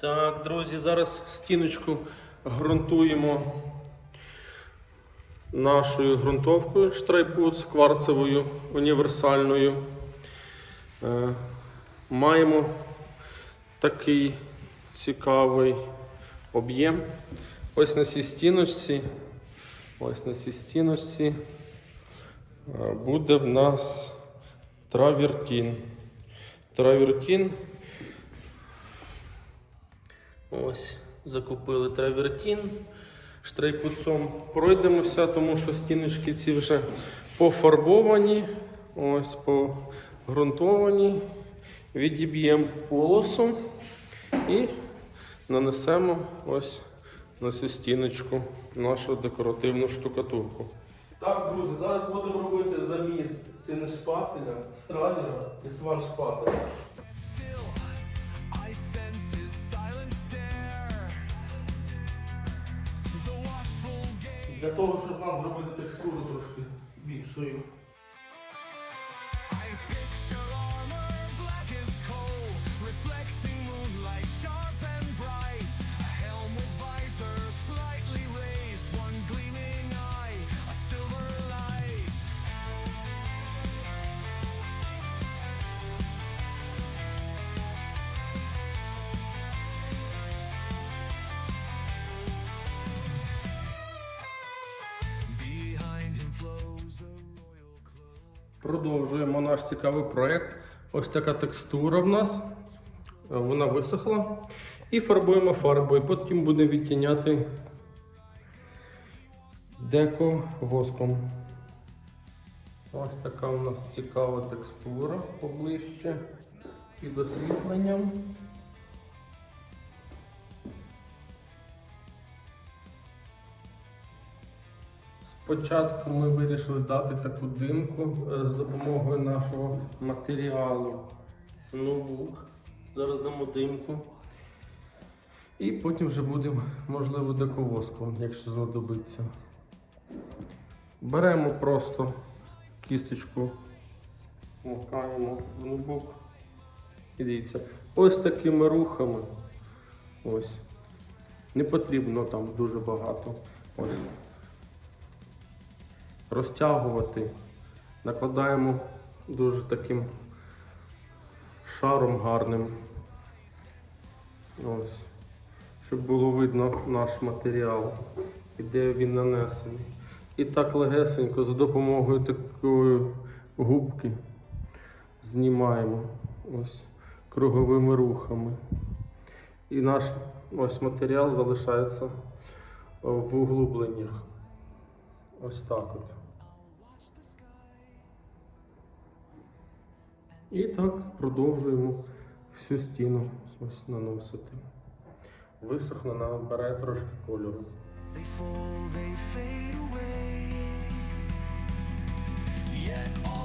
Так, друзі, зараз стіночку ґрунтуємо нашою ґрунтовкою штрайпут кварцевою універсальною. Е, маємо такий цікавий об'єм. Ось на цій стіночці. Ось на цій стіночці е, буде в нас травертін. Травертін. Ось, закупили травертін штрейпуцом. Пройдемося, тому що стіночки ці вже пофарбовані, ось погрунтовані. Відіб'ємо полосу і нанесемо ось на цю стіночку нашу декоративну штукатурку. Так, друзі, зараз будемо робити заміс синешпателя, стралера і сваншпателя. I Для того, щоб нам зробити текстуру трошки більшою. Продовжуємо наш цікавий проєкт. Ось така текстура в нас. Е, Вона висохла. І фарбуємо фарбою. Потім будемо відтіняти деко воском. Ось така у нас цікава текстура поближче під освітленням. Спочатку ми вирішили дати таку димку е, з допомогою нашого матеріалу ноутбук. Зараз дамо димку. І потім вже будемо, можливо, дековоском, якщо знадобиться. Беремо просто кісточку, макаємо в ноутбук. І дивіться, ось такими рухами. Ось. Не потрібно там дуже багато. Ось розтягувати. Накладаємо дуже таким шаром гарним. Ось. Щоб було видно наш матеріал і де він нанесений. І так легесенько за допомогою такої губки знімаємо ось круговими рухами. І наш ось матеріал залишається в углубленнях. Ось так от. І так продовжуємо всю стіну ось наносити. Висохне, набере трошки кольору. They fall, they fade away. Yet all